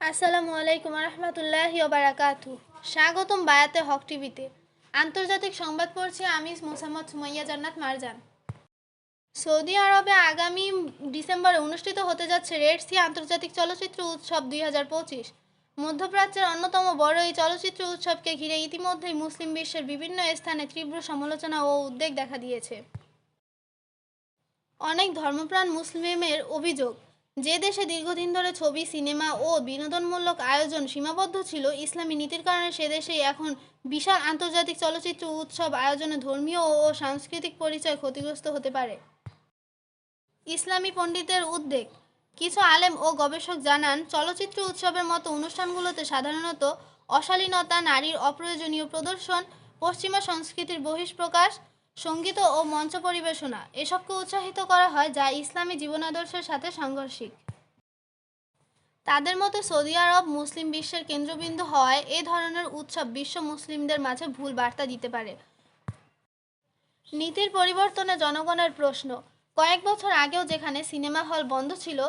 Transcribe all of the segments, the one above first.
আসসালামু আলাইকুম রহমতুল্লাহ বারাকাতু স্বাগতম বায়াতে হক টিভিতে। আন্তর্জাতিক সংবাদ পড়ছি আমি মোসাম্মদ সুমাইয়া জান্নাত মারজান। সৌদি আরবে আগামী ডিসেম্বরে অনুষ্ঠিত হতে যাচ্ছে রেড সি আন্তর্জাতিক চলচ্চিত্র উৎসব দুই হাজার পঁচিশ। মধ্যপ্রাচ্যের অন্যতম বড় এই চলচ্চিত্র উৎসবকে ঘিরে ইতিমধ্যেই মুসলিম বিশ্বের বিভিন্ন স্থানে তীব্র সমালোচনা ও উদ্বেগ দেখা দিয়েছে। অনেক ধর্মপ্রাণ মুসলিমের অভিযোগ যে দেশে দীর্ঘদিন ধরে ছবি, সিনেমা ও বিনোদনমূলক আয়োজন সীমাবদ্ধ ছিল, ইসলামী নীতির কারণে সে দেশেই এখন বিশাল আন্তর্জাতিক চলচ্চিত্র উৎসব আয়োজনে ধর্মীয় ও সাংস্কৃতিক পরিচয় ক্ষতিগ্রস্ত হতে পারে। ইসলামী পণ্ডিতের উদ্বেগ। কিছু আলেম ও গবেষক জানান, চলচ্চিত্র উৎসবের মতো অনুষ্ঠানগুলোতে সাধারণত অশালীনতা, নারীর অপ্রয়োজনীয় প্রদর্শন, পশ্চিমা সংস্কৃতির বহিষ্প্রকাশ সংগীত ও মঞ্চ পরিবেশনা। এসবকে উৎসাহিত করা হয় যা ইসলামী জীবনাদর্শের সাথে সাংঘর্ষিক। তাদের মতে সৌদি আরব মুসলিম বিশ্বের কেন্দ্রবিন্দু হওয়ায় এ ধরনের উৎসব বিশ্ব মুসলিমদের মাঝে ভুল বার্তা দিতে পারে। নীতির পরিবর্তনে জনগণের প্রশ্ন, কয়েক বছর আগেও যেখানে সিনেমা হল বন্ধ ছিল,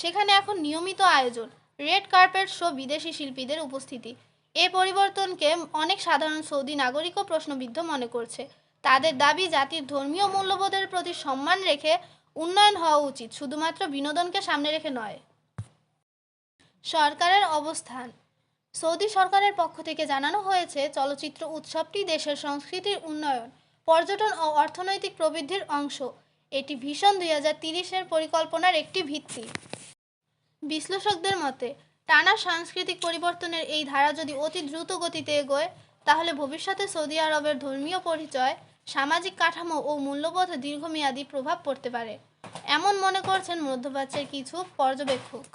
সেখানে এখন নিয়মিত আয়োজন, রেড কার্পেট শো বিদেশি শিল্পীদের উপস্থিতি। এ পরিবর্তনকে অনেক সাধারণ সৌদি নাগরিকও প্রশ্নবিদ্ধ মনে করছে। তাদের দাবি জাতির ধর্মীয় মূল্যবোধের প্রতি সম্মান রেখে উন্নয়ন হওয়া উচিত, শুধুমাত্র বিনোদনকে সামনে রেখে নয়। সরকারের অবস্থান। সৌদি সরকারের পক্ষ থেকে জানানো হয়েছে, চলচ্চিত্র উৎসবটি দেশের সংস্কৃতির উন্নয়ন, পর্যটন ও অর্থনৈতিক প্রবৃদ্ধির অংশ। এটি ভীষণ দুই হাজার তিরিশের পরিকল্পনার একটি ভিত্তি। বিশ্লেষকদের মতে, টানা সাংস্কৃতিক পরিবর্তনের এই ধারা যদি অতি দ্রুত গতিতে এগোয় তাহলে ভবিষ্যতে সৌদি আরবের ধর্মীয় পরিচয়, সামাজিক কাঠামো ও মূল্যবোধ দীর্ঘমেয়াদী প্রভাব পড়তে পারে। এমন মনে করছেন মধ্যপ্রাচ্যের কিছু পর্যবেক্ষক।